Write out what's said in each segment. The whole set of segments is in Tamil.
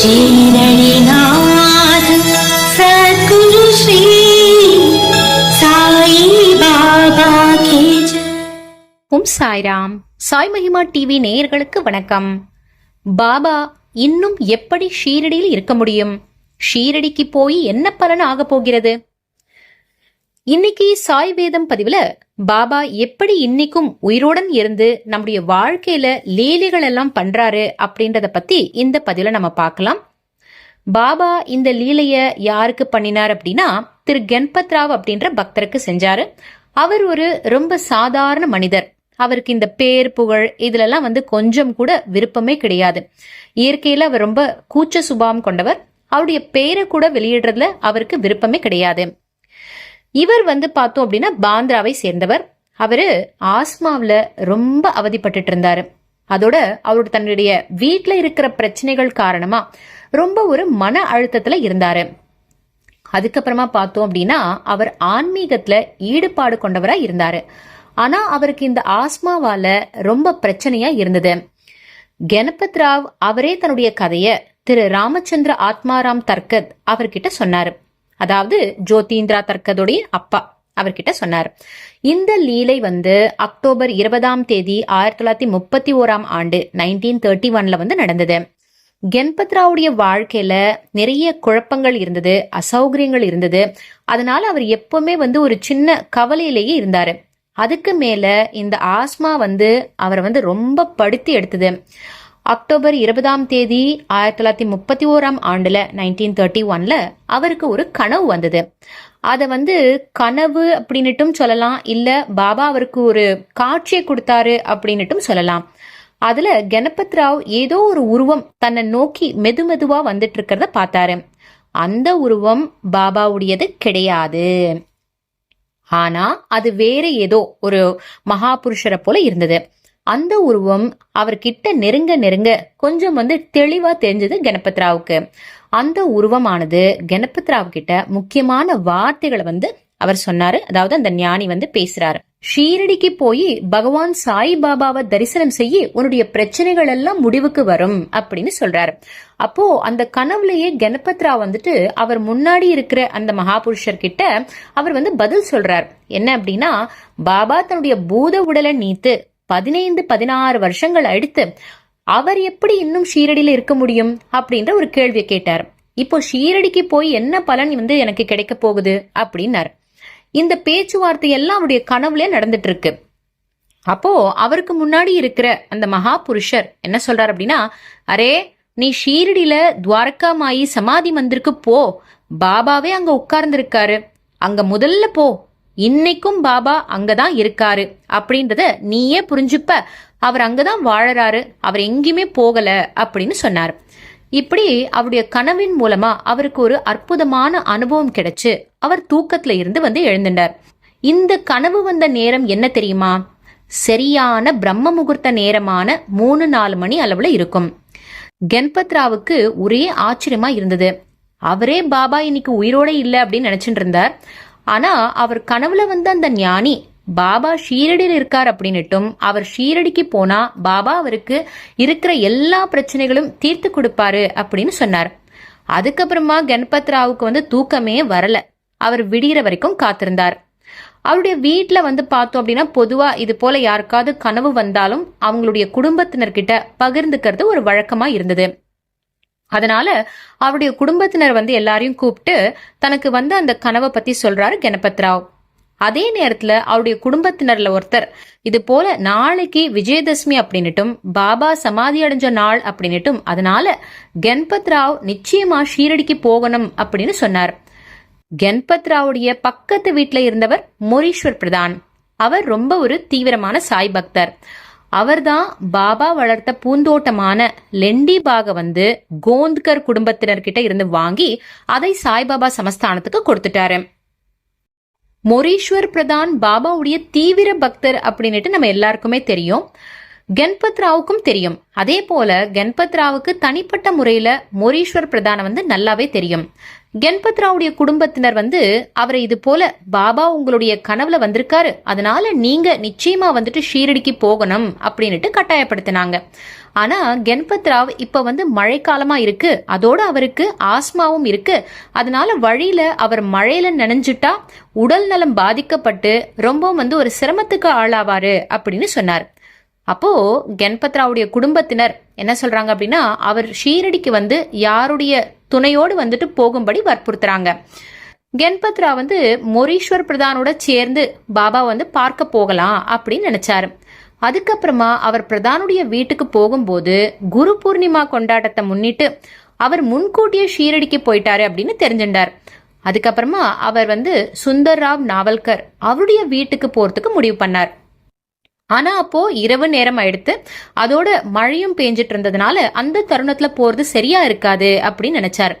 ஷீரடிநாத சத்குரு ஸ்ரீ சாய் பாபா ஓம் சாய்ராம் சாய் மகிமா டிவி நேயர்களுக்கு வணக்கம். பாபா இன்னும் எப்படி ஷீரடியில் இருக்க முடியும்? ஷீரடிக்கு போய் என்ன பலன் ஆகப் போகிறது? இன்னைக்கு சாய் வேதம் பதிவுல பாபா எப்படி இன்னைக்கும் உயிரோடன் இருந்து நம்முடைய வாழ்க்கையில லீலைகள் எல்லாம் பண்றாரு அப்படின்றத பத்தி இந்த பதிவுல நம்ம பார்க்கலாம். பாபா இந்த லீலைய யாருக்கு பண்ணினார் அப்படின்னா திரு கணபத் ராவ் அப்படின்ற பக்தருக்கு செஞ்சாரு. அவர் ஒரு ரொம்ப சாதாரண மனிதர். அவருக்கு இந்த பேர் புகழ் இதுலெல்லாம் வந்து கொஞ்சம் கூட விருப்பமே கிடையாது. இயற்கையில அவர் ரொம்ப கூச்ச சுபாவம் கொண்டவர். அவருடைய பேரை கூட வெளியிடுறதுல அவருக்கு விருப்பமே கிடையாது. இவர் வந்து பார்த்தோம் அப்படின்னா பாந்திராவை சேர்ந்தவர். அவரு ஆஸ்மாவில் ரொம்ப அவதிப்பட்டுட்டு இருந்தாரு அதோட அவரோட தன்னுடைய வீட்டில் இருக்கிற பிரச்சனைகள் காரணமா ரொம்ப ஒரு மன அழுத்தத்துல இருந்தாரு. அதுக்கப்புறமா பார்த்தோம் அப்படின்னா அவர் ஆன்மீகத்துல ஈடுபாடு கொண்டவரா இருந்தாரு. ஆனா அவருக்கு இந்த ஆஸ்மாவால ரொம்ப பிரச்சனையா இருந்தது. கணபத் ராவ் அவரே தன்னுடைய கதைய திரு ராமச்சந்திர ஆத்மாராம் தர்கத் அவர்கிட்ட சொன்னாரு. அதாவது ஜோதீந்திரா தர்கதுடைய அப்பா அவர்கிட்ட சொன்னார். இந்த லீலை வந்து அக்டோபர் இருபதாம் தேதி ஆயிரத்தி தொள்ளாயிரத்தி முப்பத்தி ஓராம் ஆண்டு நைன்டீன் தேர்ட்டி ஒன்ல வந்து நடந்தது. கென்பத்ராவுடைய வாழ்க்கையில நிறைய குழப்பங்கள் இருந்தது அசௌகரியங்கள் இருந்தது. அதனால அவர் எப்பவுமே வந்து ஒரு சின்ன கவலையிலேயே இருந்தாரு. அதுக்கு மேல இந்த ஆஸ்மா வந்து அவரை வந்து ரொம்ப படுத்தி எடுத்தது. அக்டோபர் இருபதாம் தேதி ஆயிரத்தி தொள்ளாயிரத்தி முப்பத்தி ஓராம் ஆண்டுல நைன்டீன் தேர்ட்டி ஒன்ல அவருக்கு ஒரு கனவு வந்தது. அதை வந்து கனவு அப்படின்னுட்டும் சொல்லலாம். இல்ல பாபா அவருக்கு ஒரு காட்சியை கொடுத்தாரு அப்படின்னுட்டும் சொல்லலாம். அதுல கணபத் ராவ் ஏதோ ஒரு உருவம் தன்னை நோக்கி மெது மெதுவா வந்துட்டு இருக்கிறத பார்த்தாரு. அந்த உருவம் பாபாவுடையது கிடையாது. ஆனா அது வேற ஏதோ ஒரு மகாபுருஷரை போல இருந்தது. அந்த உருவம் அவர்கிட்ட நெருங்க நெருங்க கொஞ்சம் வந்து தெளிவா தெரிஞ்சது கணபத்ராவுக்கு. அந்த உருவமானது கணபத்ராவ் கிட்ட முக்கியமான வார்த்தைகளை வந்து அவர் சொன்னாரு. அதாவது அந்த ஞானி வந்து பேசுறாரு. ஷீரடிக்கு போய் பகவான் சாய் பாபாவை தரிசனம் செய்ய உன்னுடைய பிரச்சனைகள் எல்லாம் முடிவுக்கு வரும் அப்படின்னு சொல்றாரு. அப்போ அந்த கனவுலயே கணபத்ரா ராவ் வந்துட்டு அவர் முன்னாடி இருக்கிற அந்த மகாபுருஷர் கிட்ட அவர் வந்து பதில் சொல்றார். என்ன அப்படின்னா பாபா தன்னுடைய பூத உடலை நீத்து பதினைந்து பதினாறு வருஷங்கள் அடித்து அவர் எப்படி இன்னும் ஷீரடியில் இருக்க முடியும் அப்படின்ற ஒரு கேள்வியை கேட்டார். இப்போ ஷீரடிக்கு போய் என்ன பலன் வந்து எனக்கு கிடைக்க போகுது அப்படின்னாரு. இந்த பேச்சுவார்த்தை எல்லாம் அவருடைய கனவுல நடந்துட்டு இருக்கு அப்போ அவருக்கு முன்னாடி இருக்கிற அந்த மகா புருஷர் என்ன சொல்றாரு அப்படின்னா அரே நீ ஷீரடியில துவாரகா மாயி சமாதி மந்திருக்கு போ. பாபாவே அங்க உட்கார்ந்து இருக்காரு அங்க முதல்ல போ. இன்னைக்கும் பாபா அங்கதான் இருக்காரு. அப்படின்றத நீயே புரிஞ்சுப்ப. அவர் அங்கதான் வாழறாரு. அவர் எங்கேயுமே போகல அப்படின்னு சொன்னார். இப்படி அவருடைய கனவின் மூலமா அவருக்கு ஒரு அற்புதமான அனுபவம் கிடைச்சு அவர் தூக்கத்துல இருந்து வந்து எழுந்துட்டார் இந்த கனவு வந்த நேரம் என்ன தெரியுமா? சரியான பிரம்ம முகூர்த்த நேரமான மூணு நாலு மணி அளவுல இருக்கும். கணபத் ராவுக்கு ஒரே ஆச்சரியமா இருந்தது. அவரே பாபா இன்னைக்கு உயிரோட இல்ல அப்படின்னு நினைச்சிட்டு இருந்தார். ஆனா அவர் கனவுல வந்த அந்த ஞானி பாபா ஷீரடியில் இருக்கார் அப்படின்னுட்டும் அவர் ஷீரடிக்கு போனா பாபா அவருக்கு இருக்கிற எல்லா பிரச்சனைகளும் தீர்த்து கொடுப்பாரு அப்படின்னு சொன்னார். அதுக்கப்புறமா கணபத் ராவுக்கு வந்து தூக்கமே வரல. அவர் விடிகிற வரைக்கும் காத்திருந்தார். அவருடைய வீட்டில் வந்து பார்த்தோம் அப்படின்னா பொதுவாக இது போல யாருக்காவது கனவு வந்தாலும் அவங்களுடைய குடும்பத்தினர்கிட்ட பகிர்ந்துக்கிறது ஒரு வழக்கமா இருந்தது. அதனால அவருடைய குடும்பத்தினர் வந்து எல்லாரையும் கூப்பிட்டு தனக்கு வந்து அந்த கனவை பத்தி சொல்றாரு கணபத் ராவ். அதே நேரத்துல அவருடைய குடும்பத்தினர்ல ஒருத்தர் இது போல நாளைக்கு விஜயதசமி அப்படின்னுட்டும் பாபா சமாதி அடைஞ்ச நாள் அப்படின்னுட்டும் அதனால கணபத் ராவ் நிச்சயமா ஷீரடிக்கு போகணும் அப்படின்னு சொன்னார். கணபத் ராவுடைய பக்கத்து வீட்டுல இருந்தவர் மொரீஸ்வர் பிரதான். அவர் ரொம்ப ஒரு தீவிரமான சாய் பக்தர். அவர்தான் பாபா வளர்த்த பூந்தோட்டமான லெண்டி பாக வந்து கோந்த்கர் குடும்பத்தினர்கிட்ட இருந்து வாங்கி அதை சாய்பாபா சமஸ்தானத்துக்கு கொடுத்துட்டாரு. மொரீஸ்வர் பிரதான் பாபாவுடைய தீவிர பக்தர் அப்படின்னுட்டு நம்ம எல்லாருக்குமே தெரியும். கணபத் ராவுக்கும் தெரியும். அதே போல கணபத் ராவுக்கு தனிப்பட்ட முறையில மொரீஸ்வர் பிரதான வந்து நல்லாவே தெரியும். கென்பத்ராவுடைய குடும்பத்தினர் வந்து அவரை இது போல பாபா உங்களுடைய கனவுல வந்திருக்காரு. அதனால நீங்க நிச்சயமா வந்துட்டு ஷீரடிக்கு போகணும் அப்படின்னுட்டு கட்டாயப்படுத்தினாங்க. ஆனா கென்பத் ராவ் இப்ப வந்து மழைக்காலமா இருக்கு. அதோட அவருக்கு ஆஸ்மாவும் இருக்கு. அதனால வழியில அவர் மழையில நினைஞ்சிட்டா உடல் நலம் பாதிக்கப்பட்டு ரொம்பவும் வந்து ஒரு சிரமத்துக்கு ஆளாவாரு அப்படின்னு சொன்னார். அப்போ கென்பத்ராவுடைய குடும்பத்தினர் என்ன சொல்றாங்க அப்படின்னா அவர் ஷீரடிக்கு வந்து யாருடைய துணையோடு வந்துட்டு போகும்படி வற்புறுத்துறாங்க. கென்பத்ரா வந்து மொரீஸ்வர் பிரதானோட சேர்ந்து பாபா வந்து பார்க்க போகலாம் அப்படின்னு நினைச்சாரு. அதுக்கப்புறமா அவர் பிரதானுடைய வீட்டுக்கு போகும்போது குரு பூர்ணிமா கொண்டாட்டத்தை முன்னிட்டு அவர் முன்கூட்டியே ஷீரடிக்கு போயிட்டாரு அப்படின்னு தெரிஞ்சின்றார் அதுக்கப்புறமா அவர் வந்து சுந்தர்ராவ் நாவல்கர் அவருடைய வீட்டுக்கு போறதுக்கு முடிவு பண்ணார். ஆனா அப்போ இரவு நேரம் ஆயிடுத்து அதோட மழையும் பேஞ்சிட்டு இருந்ததுனால அந்த தருணத்துல போறது சரியா இருக்காது அப்படின்னு நினைச்சார்.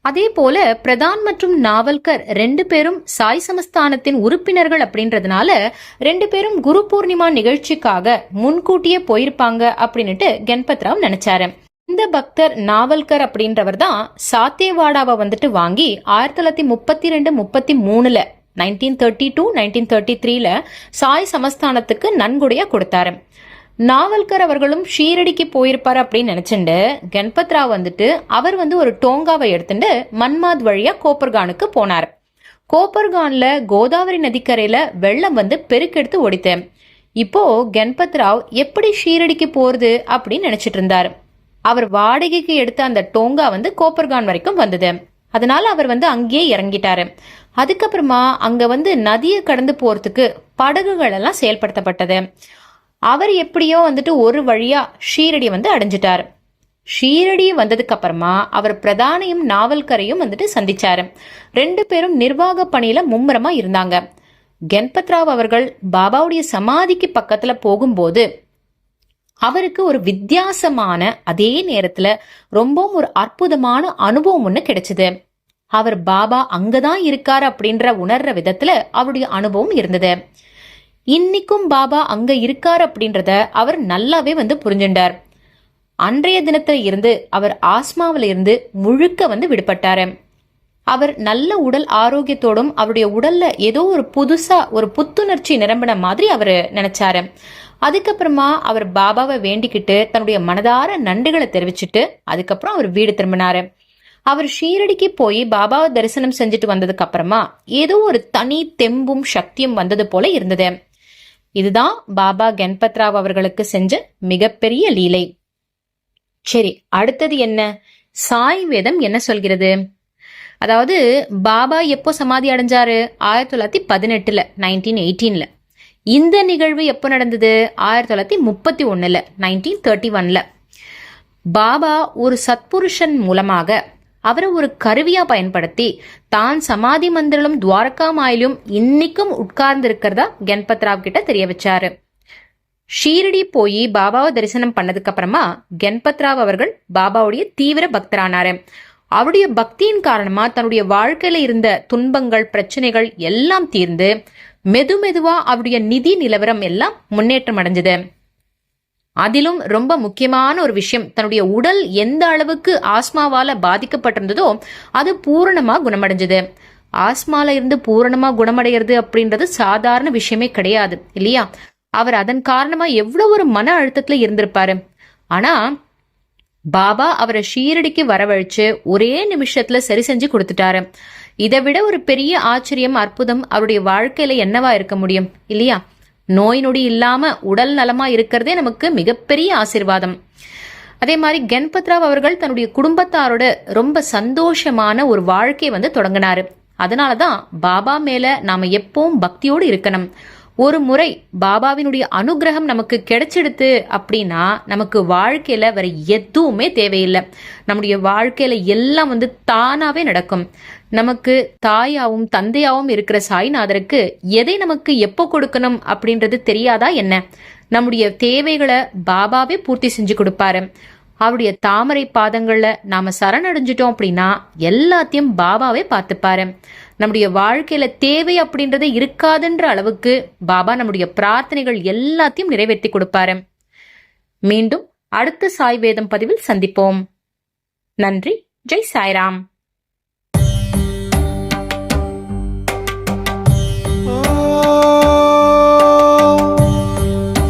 அதே போல பிரதான் மற்றும் நாவல்கர் ரெண்டு பேரும் சாய் சமஸ்தானத்தின் உறுப்பினர்கள் அப்படின்றதுனால ரெண்டு பேரும் குரு பூர்ணிமா நிகழ்ச்சிக்காக முன்கூட்டியே போயிருப்பாங்க அப்படின்னுட்டு கென்பத் ராவ் நினைச்சாரு. இந்த பக்தர் நாவல்கர் அப்படின்றவர் தான் சாத்தேவாடாவை வந்துட்டு வாங்கி ஆயிரத்தி தொள்ளாயிரத்தி முப்பத்தி ரெண்டு முப்பத்தி மூணுல nineteen thirty two nineteen thirty த்ரீல சாய் சமஸ்தானத்துக்கு நன்கொடையா கொடுத்தாரு. நாவல்கர் அவர்களும் ஷீரடிக்கு போயிருப்பாரு அப்படின்னு நினைச்சுண்டு கணபத் ராவ் வந்துட்டு அவர் வந்து ஒரு டோங்காவை எடுத்துட்டு மன்மாத் வழியா கோப்பர்கானுக்கு போனார். கோப்பர்கான்ல கோதாவரி நதிக்கரையில வெள்ளம் வந்து பெருக்கெடுத்து ஓடித்து இப்போ கணபத் ராவ் எப்படி ஷீரடிக்கு போறது அப்படின்னு நினைச்சிட்டு இருந்தார். அவர் வாடகைக்கு எடுத்த அந்த டோங்கா வந்து கோப்பர்கான் வரைக்கும் வந்தது. அதனால அவர் வந்து அங்கேயே இறங்கிட்டாரு. அதுக்கப்புறமா அங்க வந்து நதியை கடந்து போறதுக்கு படகுகள் எல்லாம் செயல்படுத்தப்பட்டது. அவர் எப்படியோ வந்துட்டு ஒரு வழியா ஷீரடி வந்து அடைஞ்சிட்டார். ஷீரடி வந்ததுக்கு அப்புறமா அவர் பிரதானையும் நாவல்கரையும் வந்துட்டு சந்திச்சாரு. ரெண்டு பேரும் நிர்வாக பணியில மும்முரமா இருந்தாங்க. கென்பத் ராவ் அவர்கள் பாபாவுடைய சமாதிக்கு பக்கத்துல போகும்போது அவருக்கு ஒரு வித்தியாசமான அதே நேரத்துல ரொம்பவும் ஒரு அற்புதமான அனுபவம் ஒண்ணு கிடைச்சது. அவர் பாபா அங்கதான் இருக்காரு அப்படின்ற உணர்ற விதத்துல அவருடைய அனுபவம் இருந்தது. இன்னைக்கும் பாபா அங்க இருக்காரு அப்படின்றத அவர் நல்லாவே வந்து புரிஞ்சுட்டார் அன்றைய தினத்துல இருந்து அவர் ஆஸ்மாவில இருந்து முழுக்க வந்து விடுபட்டாரு. அவர் நல்ல உடல் ஆரோக்கியத்தோடும் அவருடைய உடல்ல ஏதோ ஒரு புதுசா ஒரு புத்துணர்ச்சி நிரம்பின மாதிரி அவர் நினைச்சாரு. அதுக்கப்புறமா அவர் பாபாவை வேண்டிக்கிட்டு தன்னுடைய மனதார நன்றிகளை தெரிவிச்சுட்டு அதுக்கப்புறம் அவர் வீடு திரும்பினாரு. அவர் ஷீரடிக்கு போய் பாபாவை தரிசனம் செஞ்சுட்டு வந்ததுக்கு அப்புறமா ஏதோ ஒரு தனி தெம்பும் சக்தியும் வந்தது போல இருந்தது. இதுதான் பாபா கணபத் ராவ் அவர்களுக்கு செஞ்ச மிகப்பெரிய லீலை. சரி அடுத்தது என்ன? சாய் வேதம் என்ன சொல்கிறது? அதாவது பாபா எப்போ சமாதி அடைஞ்சாரு? ஆயிரத்தி தொள்ளாயிரத்தி பதினெட்டுல நைன்டீன் எயிட்டீன்ல இந்த நிகழ்வு எப்போ நடந்தது? ஆயிரத்தி தொள்ளாயிரத்தி முப்பத்தி ஒன்னுல நைன்டீன் தேர்ட்டி ஒன்ல பாபா ஒரு சத்புருஷன் மூலமாக அவரை ஒரு கருவியா பயன்படுத்தி தான் சமாதி மந்திரலும் துவாரகா மாயிலும் இன்னைக்கும் உட்கார்ந்து இருக்கிறதா கென்பத் ராவ் கிட்ட தெரிய வச்சாரு. ஷீரடி போய் பாபாவை தரிசனம் பண்ணதுக்கு அப்புறமா கென்பத் ராவ் அவர்கள் பாபாவுடைய தீவிர பக்தரானாரு. அவருடைய பக்தியின் காரணமா தன்னுடைய வாழ்க்கையில இருந்த துன்பங்கள் பிரச்சனைகள் எல்லாம் தீர்ந்து மெது மெதுவா அவருடைய நிதி நிலவரம் எல்லாம் முன்னேற்றம் அடைஞ்சது. அதிலும் ரொம்ப முக்கியமான ஒரு விஷயம் தன்னுடைய உடல் எந்த அளவுக்கு ஆஸ்மாவால பாதிக்கப்பட்டிருந்ததோ அது பூரணமா குணமடைஞ்சது. ஆஸ்மால இருந்து பூரணமா குணமடைகிறது அப்படின்றது சாதாரண விஷயமே கிடையாது இல்லையா? அவர் அதன் காரணமா எவ்வளவு ஒரு மன அழுத்தத்துல இருந்திருப்பாரு. ஆனா பாபா அவரை ஷீரடிக்கு வரவழைச்சு ஒரே நிமிஷத்துல சரி செஞ்சு கொடுத்துட்டாரு. இதை விட ஒரு பெரிய ஆச்சரியம் அற்புதம் அவருடைய வாழ்க்கையில என்னவா இருக்க முடியும்? இல்லையா? நோய் நொடி இல்லாம உடல் நலமா இருக்கிறதே நமக்கு மிகப்பெரிய ஆசிர்வாதம். அதே மாதிரி கென்பத்ராவ் ராவ் அவர்கள் தன்னுடைய குடும்பத்தாரோட ரொம்ப சந்தோஷமான ஒரு வாழ்க்கையை வந்து தொடங்கினாரு. அதனாலதான் பாபா மேல நாம எப்பவும் பக்தியோடு இருக்கணும். ஒரு முறை பாபாவினுடைய அனுகிரகம் நமக்கு கிடைச்சிடுது அப்படின்னா நமக்கு வாழ்க்கையில வேற எதுவுமே தேவையில்லை. நம்முடைய வாழ்க்கையில எல்லாம் வந்து தானாவே நடக்கும். நமக்கு தாயாவும் தந்தையாவும் இருக்கிற சாய்நாதருக்கு எதை நமக்கு எப்போ கொடுக்கணும் அப்படின்றது தெரியாதா என்ன? நம்முடைய தேவைகளை பாபாவே பூர்த்தி செஞ்சு கொடுப்பாரு. அவருடைய தாமரை பாதங்கள்ல நாம சரணடைஞ்சிட்டோம் அப்படின்னா எல்லாத்தையும் பாபாவே பார்த்துப்பாரு. நம்முடைய வாழ்க்கையில தேவை அப்படின்றது இருக்காதுன்ற அளவுக்கு பாபா நம்முடைய பிரார்த்தனைகள் எல்லாத்தையும் நிறைவேற்றி கொடுப்பாரு. மீண்டும் அடுத்த சாய் வேதம் பதிவில் சந்திப்போம். நன்றி. ஜெய் சாய்ராம்.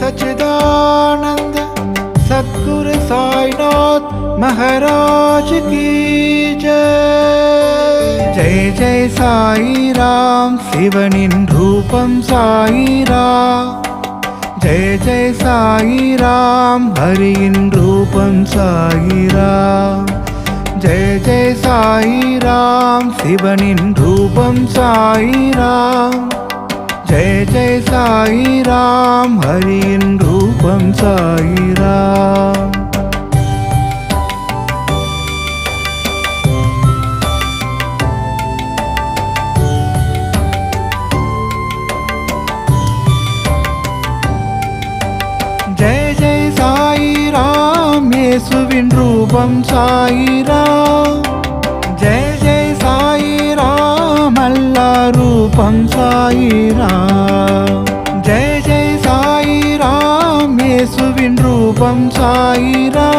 सच्चिदानंद சத்குரு साईनाथ महाराज की जय ஜெய ஜெய சாயிராம் சிவனின் ரூபம் சாயிரா ஜெய ஜெய சாயிராம் ஹரியின் ரூபம் சாயிரா ஜெய ஜெய சாயிராம் சிவனின் ரூபம் சாயிராம். ஜெய ஜெய சாயிராம் ஹரியின் ரூபம் சாயிராம். இயேசுவின் ரூபம் சாயிரா. ஜெய ஜெய சாயிராம் அல்லா ரூபம் சாயிரா. ஜெய ஜெய சாயிராம் இயேசுவின் ரூபம் சாயிரா.